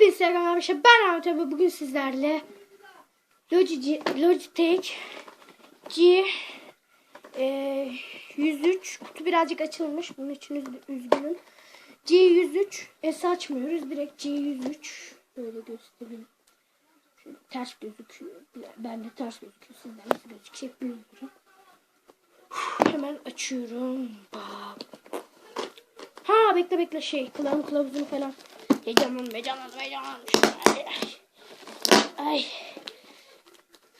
Hepinize selam arkadaşlar. Ben Ahmet abi. Bugün sizlerle Logitech, G e, 103 kutu birazcık açılmış. Bunun için üz- üzgünüm. G103 S açmıyoruz. Direkt G103 böyle göstereyim. Şöyle ters gözüküyor. Ben de ters gözüküyor. Sizden nasıl gözükecek bilmiyorum. Hemen açıyorum. Ha bekle bekle şey kulağım kılavuzunu falan. Heyecanlandım heyecanlandım heyecanlandım. Ay. Ay.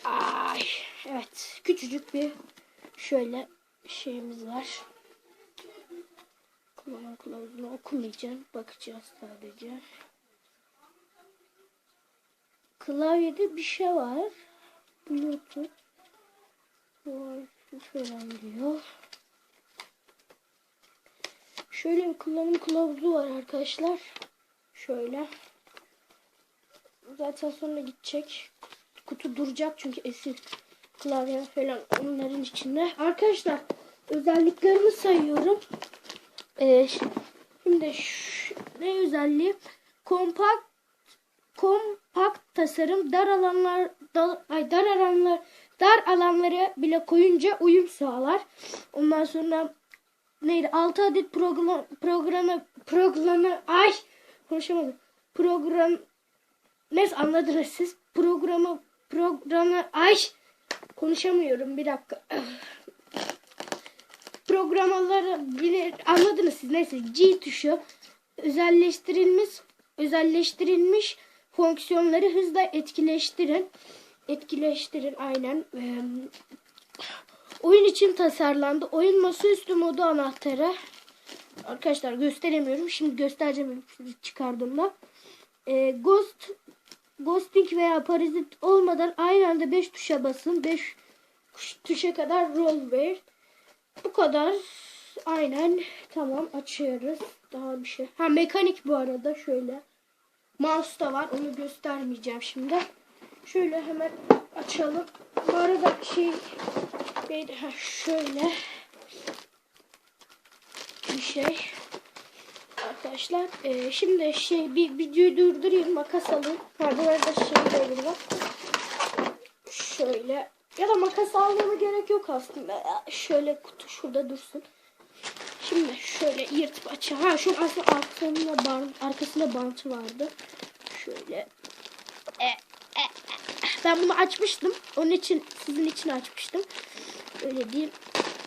Ay. Evet küçücük bir şöyle şeyimiz var. Kulağım kılavuzunu okumayacağım. Bakacağız sadece. Klavyede bir şey var. Bluetooth. Wi-Fi falan diyor. Şöyle bir kullanım kılavuzu var arkadaşlar. Şöyle. Zaten sonra gidecek. Kutu duracak çünkü eski klavye falan onların içinde. Arkadaşlar özelliklerini sayıyorum. Ee, şimdi şu, ne özelliği? Kompakt kompakt tasarım dar alanlar da, ay dar alanlar dar alanlara bile koyunca uyum sağlar. Ondan sonra neydi 6 adet program programı programı ay konuşamadım. Program neyse anladınız siz. Programı programı ay konuşamıyorum bir dakika. Programaları bilir anladınız siz neyse G tuşu özelleştirilmiş özelleştirilmiş fonksiyonları hızla etkileştirin. Etkileştirin aynen. Ee, Oyun için tasarlandı. Oyun masaüstü modu anahtarı. Arkadaşlar gösteremiyorum. Şimdi göstereceğim çıkardığımda. Ee, Ghost Ghosting veya parazit olmadan aynı anda 5 tuşa basın. 5 tuşa kadar roll ver. Bu kadar. Aynen. Tamam açıyoruz. Daha bir şey. Ha mekanik bu arada şöyle. Mouse da var. Onu göstermeyeceğim şimdi. Şöyle hemen açalım. Bu arada şey ha, şöyle şey. Arkadaşlar e, şimdi şey bir videoyu durdurayım makas alayım. Bu arada şey de var şöyle. Ya da makas almama gerek yok aslında. Şöyle kutu şurada dursun. Şimdi şöyle yırtıp açayım ha şu aslında arkasında bant, arkasında bantı vardı. Şöyle. E, e, ben bunu açmıştım. Onun için sizin için açmıştım. Öyle diyeyim.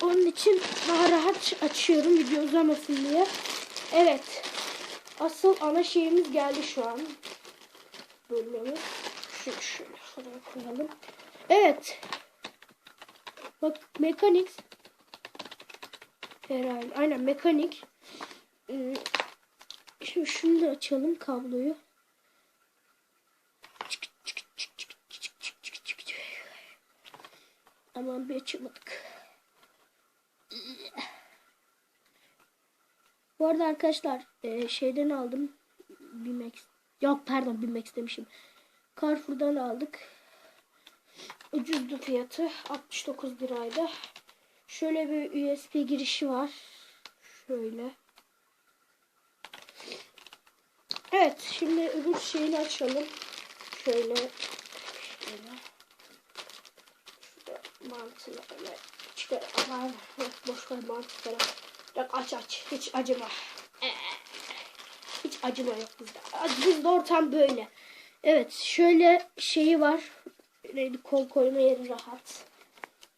Onun için daha rahat açıyorum video uzamasın diye. Evet. Asıl ana şeyimiz geldi şu an. Bölmemiz. Şu şöyle şuraya koyalım. Evet. Bak mekanik. Herhalde. Aynen mekanik. Ee, Şimdi şunu da açalım kabloyu. Aman bir açamadık. Bu arada arkadaşlar e, şeyden aldım. Bimex. Yok pardon Bimex demişim. Carrefour'dan aldık. Ucuzdu fiyatı. 69 liraydı. Şöyle bir USB girişi var. Şöyle. Evet şimdi öbür şeyini açalım. Şöyle. Şöyle mantığını öyle çıkar aman boş ver mantıkları bak aç aç. Hiç acıma. Hiç acıma yok bizde. Bizde ortam böyle. Evet şöyle şeyi var. Neydi? Kol koyma yeri rahat.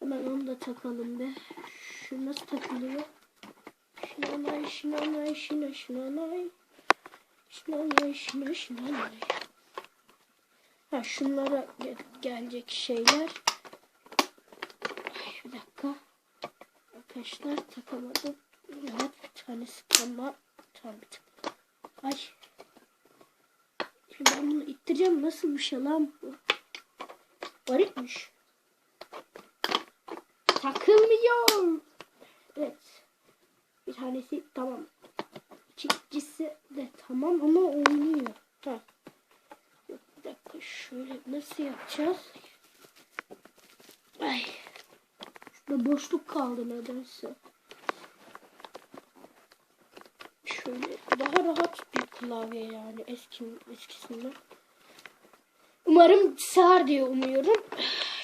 Hemen onu da takalım be. Şu nasıl takılıyor? Şinanay şinanay şina şinanay. Şinanay şina şinanay. Ha şunlara gelecek şeyler. Bir dakika. Arkadaşlar takamadım. Evet bir tanesi tamam. Tamam bir tane. Ay. Şimdi ben bunu ittireceğim. Nasıl bir şey lan bu? Garipmiş. Takılmıyor. Evet. Bir tanesi tamam. İkincisi de tamam ama oynuyor. Tamam. Bir dakika şöyle nasıl yapacağız? Ay. Şurada boşluk kaldı nedense. Şöyle daha rahat bir klavye yani eski eskisinden. Umarım sığar diye umuyorum.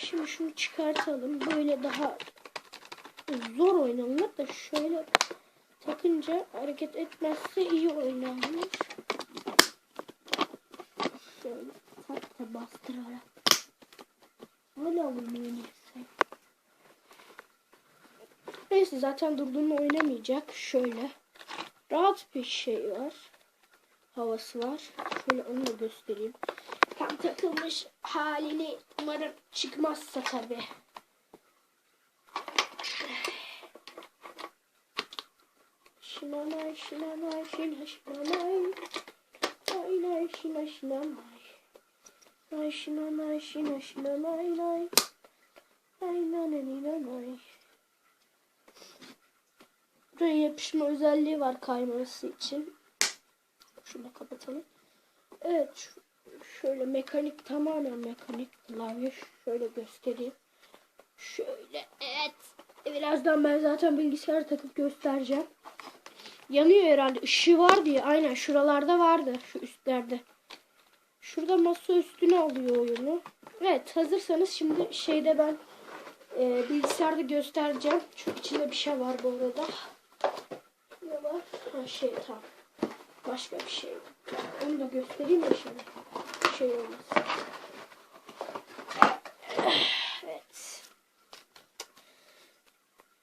Şimdi şunu çıkartalım. Böyle daha zor oynanır da şöyle takınca hareket etmezse iyi oynanır. Şöyle tak da bastırarak. Hala oynuyor Neyse zaten durduğunu oynamayacak. Şöyle. Rahat bir şey var. Havası var. Şöyle onu da göstereyim. Tam takılmış halini umarım çıkmazsa tabi. Şinanay şinanay şina şinanay. Nay nay şina şinanay. Nay şinanay şina şinanay nay. Nay nay nay nay nay. Buraya yapışma özelliği var kayması için. Şunu kapatalım. Evet. Şöyle mekanik tamamen mekanik klavye. Şöyle göstereyim. Şöyle evet. Birazdan ben zaten bilgisayar takıp göstereceğim. Yanıyor herhalde. Işığı var diye. Aynen şuralarda vardı. Şu üstlerde. Şurada masa üstüne alıyor oyunu. Evet hazırsanız şimdi şeyde ben e, bilgisayarda göstereceğim. Şu içinde bir şey var bu arada. Ha şey tamam. Başka bir şey. Onu da göstereyim de şimdi. Şey olmaz. Evet.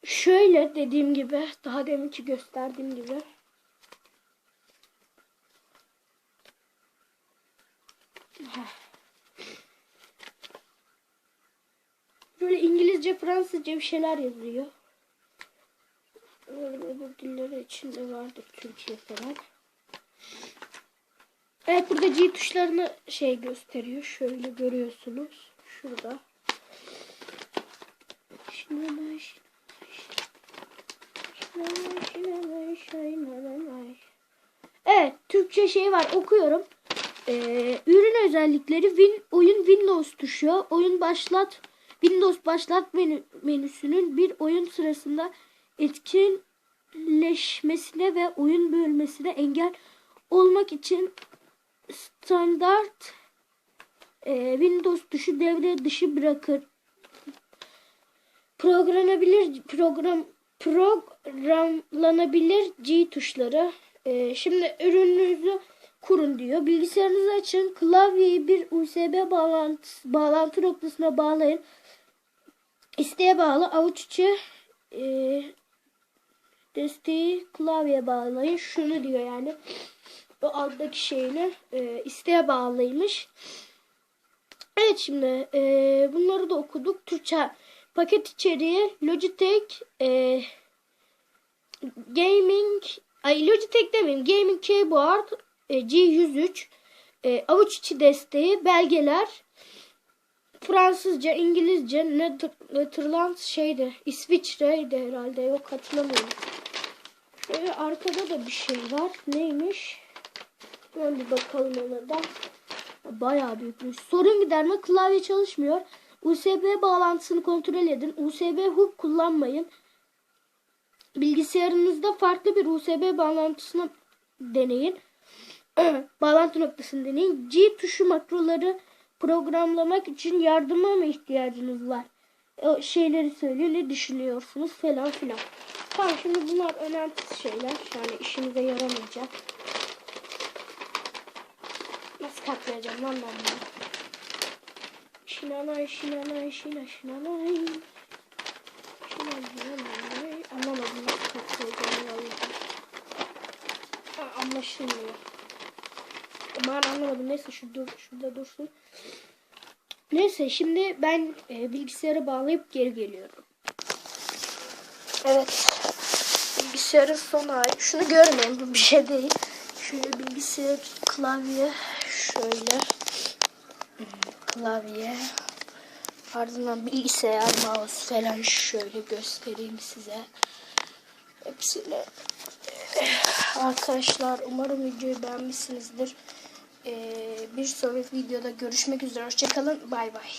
Şöyle dediğim gibi, daha deminki gösterdiğim gibi. Böyle İngilizce, Fransızca bir şeyler yazıyor. Dilleri içinde vardır Türkiye falan. Evet burada G tuşlarını şey gösteriyor. Şöyle görüyorsunuz. Şurada. Evet Türkçe şey var okuyorum. Ee, ürün özellikleri win, oyun Windows tuşu. Oyun başlat Windows başlat menü, menüsünün bir oyun sırasında etkinleşmesine ve oyun bölmesine engel olmak için standart e, Windows tuşu devre dışı bırakır. Programlanabilir program programlanabilir G tuşları. E, şimdi ürününüzü kurun diyor. Bilgisayarınızı açın. Klavyeyi bir USB bağlantı, bağlantı noktasına bağlayın. İsteğe bağlı avuç içi e, desteği klavyeye bağlayın. Şunu diyor yani. O alttaki şeyini e, isteğe bağlıymış. Evet şimdi e, bunları da okuduk. Türkçe paket içeriği Logitech e, Gaming ay Logitech demeyeyim Gaming Keyboard e, G103 e, avuç içi desteği belgeler Fransızca, İngilizce, Nether- Netherlands şeydi, İsviçre'ydi herhalde. Yok hatırlamıyorum. Şöyle arkada da bir şey var. Neymiş? Hemen bir bakalım ona da. Bayağı büyükmüş. Sorun giderme klavye çalışmıyor. USB bağlantısını kontrol edin. USB hub kullanmayın. Bilgisayarınızda farklı bir USB bağlantısını deneyin. Bağlantı noktasını deneyin. G tuşu makroları programlamak için yardıma mı ihtiyacınız var? O şeyleri söylüyor. Ne düşünüyorsunuz falan filan. Tamam şimdi bunlar önemsiz şeyler. Yani işimize yaramayacak. Nasıl katlayacağım lan ben bunu? Şinanay, şinanay, şina, şinanay. Şinanay. Anlamadım nasıl katlayacağım vallahi. Ha, anlaşılmıyor. Ben anlamadım. Neyse şu dur, şurada dursun. Neyse şimdi ben e, bilgisayarı bağlayıp geri geliyorum. Evet. Bilgisayarın son hali. Şunu görmeyin bu bir şey değil. Şöyle bilgisayar klavye şöyle klavye ardından bilgisayar mouse falan şöyle göstereyim size. Hepsini Arkadaşlar umarım videoyu beğenmişsinizdir. Ee, bir sonraki videoda görüşmek üzere. Hoşçakalın. Bay bay.